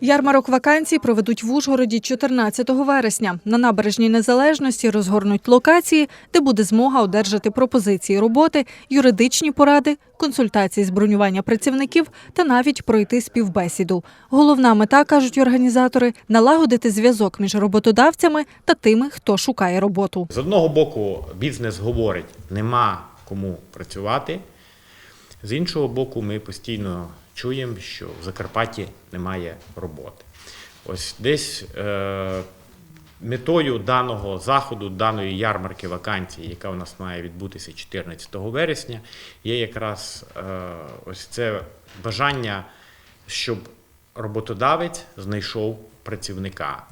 Ярмарок вакансій проведуть в Ужгороді 14 вересня. На набережній незалежності розгорнуть локації, де буде змога одержати пропозиції роботи, юридичні поради, консультації з бронювання працівників та навіть пройти співбесіду. Головна мета, кажуть організатори, налагодити зв'язок між роботодавцями та тими, хто шукає роботу. З одного боку, бізнес говорить, нема кому працювати. З іншого боку, ми постійно чуємо, що в Закарпатті немає роботи. Ось десь е, метою даного заходу, даної ярмарки вакансій, яка у нас має відбутися 14 вересня, є якраз е, ось це бажання, щоб роботодавець знайшов працівника.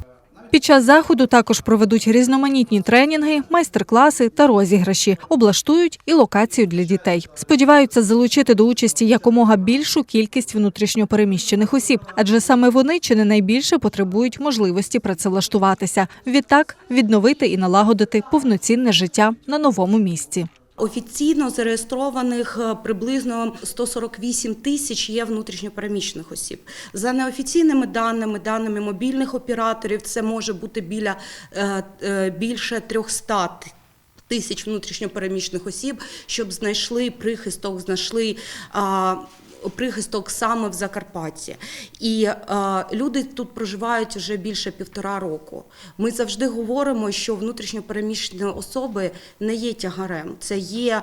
Під час заходу також проведуть різноманітні тренінги, майстер-класи та розіграші, облаштують і локацію для дітей. Сподіваються залучити до участі якомога більшу кількість внутрішньопереміщених осіб, адже саме вони чи не найбільше потребують можливості працевлаштуватися. Відтак відновити і налагодити повноцінне життя на новому місці. Офіційно зареєстрованих е, приблизно 148 тисяч є внутрішньопереміщених осіб. За неофіційними даними, даними мобільних операторів, це може бути біля е, е, більше 300 т- тисяч внутрішньопереміщених осіб, щоб знайшли прихисток, знайшли. Прихисток саме в Закарпатті, і е, люди тут проживають вже більше півтора року. Ми завжди говоримо, що внутрішньопереміщені особи не є тягарем. Це є е,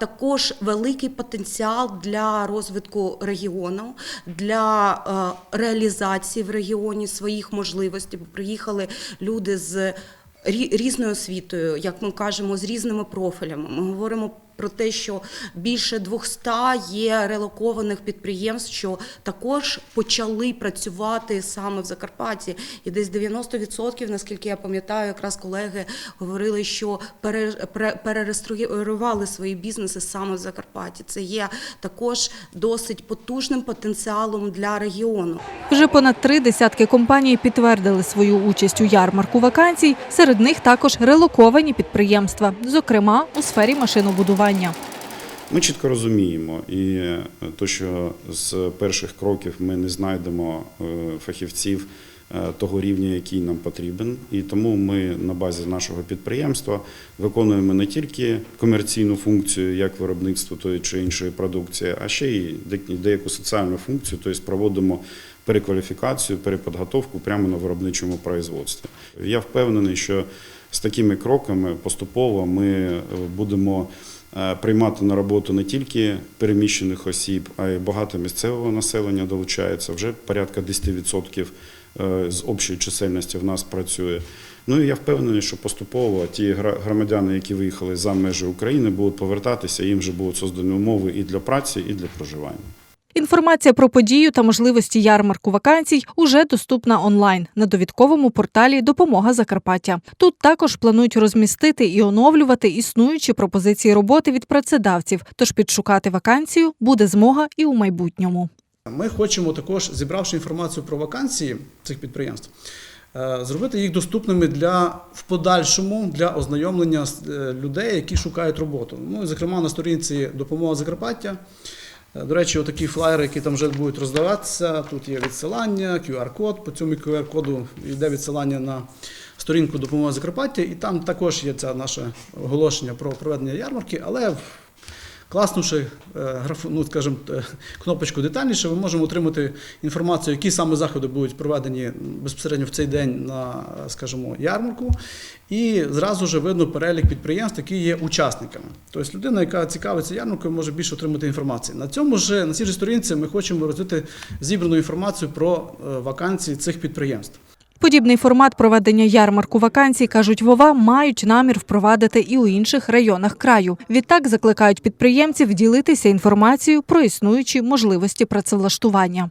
також великий потенціал для розвитку регіону, для е, реалізації в регіоні своїх можливостей. Приїхали люди з різною освітою, як ми кажемо, з різними профілями. Ми говоримо про те, що більше 200 є релокованих підприємств, що також почали працювати саме в Закарпатті. І десь 90%, наскільки я пам'ятаю, якраз колеги говорили, що пере- пере- перереєстрували свої бізнеси саме в Закарпатті. Це є також досить потужним потенціалом для регіону. Вже понад три десятки компаній підтвердили свою участь у ярмарку вакансій. Серед них також релоковані підприємства, зокрема у сфері машинобудування. Ми чітко розуміємо, і е, то, що з перших кроків ми не знайдемо е, фахівців е, того рівня, який нам потрібен, і тому ми на базі нашого підприємства виконуємо не тільки комерційну функцію, як виробництво тої чи іншої продукції, а ще й деяку соціальну функцію, тобто проводимо перекваліфікацію, переподготовку прямо на виробничому производстві. Я впевнений, що з такими кроками поступово ми будемо приймати на роботу не тільки переміщених осіб, а й багато місцевого населення долучається. Вже порядка 10% е, з общої чисельності в нас працює. Ну і я впевнений, що поступово ті громадяни, які виїхали за межі України, будуть повертатися. Їм вже будуть создані умови і для праці, і для проживання. Інформація про подію та можливості ярмарку вакансій уже доступна онлайн на довідковому порталі Допомога Закарпаття. Тут також планують розмістити і оновлювати існуючі пропозиції роботи від працедавців. Тож підшукати вакансію буде змога і у майбутньому. Ми хочемо також, зібравши інформацію про вакансії цих підприємств, е, зробити їх доступними для в подальшому для ознайомлення е, людей, які шукають роботу. Ну, зокрема, на сторінці допомога Закарпаття. Е, До речі, отакі флаєри, які там вже будуть роздаватися. Тут є відсилання, QR-код. По цьому QR-коду йде відсилання на сторінку допомоги Закарпаття, і там також є це наше оголошення про проведення ярмарки, але класнувши е, ну, скажімо, кнопочку детальніше, ми можемо отримати інформацію, які саме заходи будуть проведені безпосередньо в цей день на, скажімо, ярмарку. І зразу ж видно перелік підприємств, які є учасниками. Тобто людина, яка цікавиться ярмаркою, може більше отримати інформації. На цьому ж на цій ж сторінці ми хочемо розвити зібрану інформацію про е, вакансії цих підприємств. Подібний формат проведення ярмарку вакансій, кажуть Вова, мають намір впровадити і у інших районах краю. Відтак закликають підприємців ділитися інформацією про існуючі можливості працевлаштування.